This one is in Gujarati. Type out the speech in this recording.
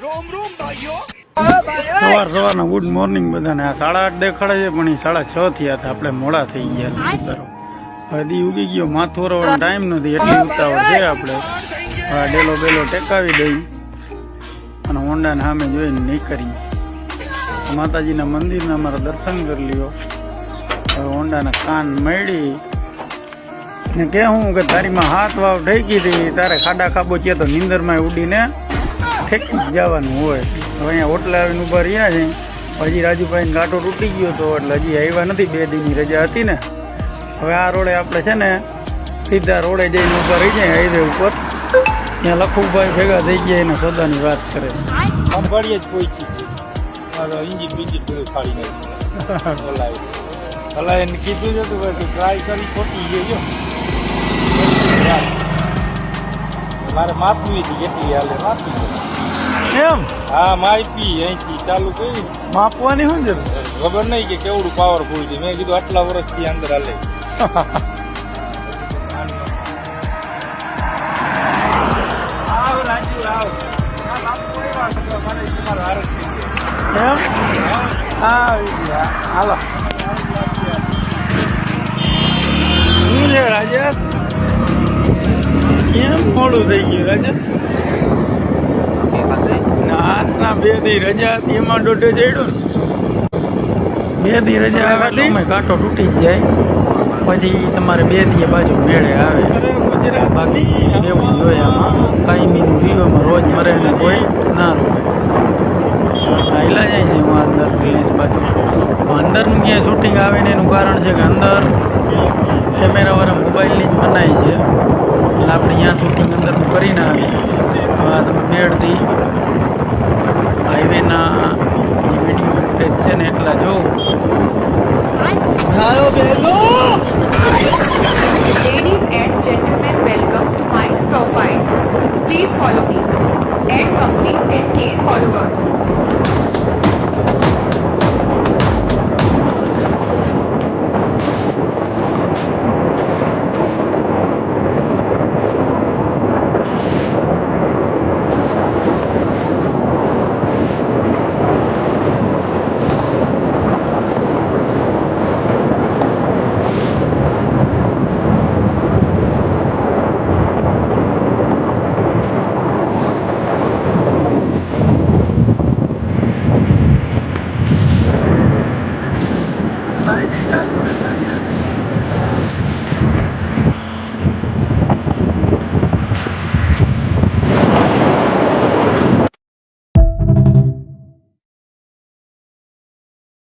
સવાર સવારના ગુડ મોર્નિંગ બધાને. આ સાડા આઠ દેખાડે છે, પણ એ સાડા છ થયા હતા. આપણે મોડા થઈ ગયા ઉતારો. હજી ઉગી ગયો. માથું રવાનો ટાઈમ નથી. એટલી ઉતાવળ છે આપણે. ડેલો બેલો ટેકાવી દઈ અને હોન્ડાને સામે જોઈને નીકળી માતાજીના મંદિરના અમારા દર્શન કરી લ્યો. હવે હોન્ડાના કાન મળી. ને કે હું કે તારીમાં હાથ વાવ ઢેકી હતી તારે ખાડા ખાબો છે તો નીંદરમાં ઉડીને ઠેકી જવાનું હોય. હવે અહીંયા હોટલે આવીને ઊભા રહ્યા છે. હજી રાજુભાઈને ગાંઠો તૂટી ગયો તો એટલે હજી આવ્યા નથી. બે દિનની રજા હતી ને. હવે આ રોડે આપણે છે ને સીધા રોડે જઈને ઊભા રહી જાય હાઈવે ઉપર. ત્યાં લખુભાઈ ભેગા થઈ ગયા એને સદાની વાત કરે. અંબાડીએ જ પહોંચી મારો ઇન્જિન બિન્જિન બધું ફાડી નાખ્યું. હલાય. હલાય એને કીધું જ તો કે ટ્રાય કરી ખોટી ગયો મારે માપવી હતી કેટલી હાલે માપી છે. એમ? હા માપી અહીંથી ચાલુ કરી. માપવાની શું જરૂર? ખબર નહીં કે કેવડું પાવરફુલ છે. મેં કીધું આટલા વર્ષથી અંદર હાલે. આવ રાજુ આવ. હાલો. રાજેશ? કેમ મોડું થઈ ગયું રાજેશ? ના ના બે દી રજા હતી એમાં દોઢે જડ્યું ને. બે દી રજા આવે અમે કાંટો તૂટી જાય. પછી તમારે બે દી બાજુ મેળે આવે. બાકી એવું જોઈએ આમાં. કાયમીનું રીવામાં રોજ મરે ને કોઈ ના આયલા જાય છે અંદર રિલીઝ બાજુ. અંદરનું ક્યાંય શૂટિંગ આવે ને એનું કારણ છે કે અંદર કેમેરાવાળા મોબાઈલની જ મનાઈ છે. એટલે આપણે અહીંયા શૂટિંગ અંદરનું કરીને આવીએ હવે આ તમે બેડથી હાઈવેના વીડિયો ફૂટેજ છે ને એટલા જોઉં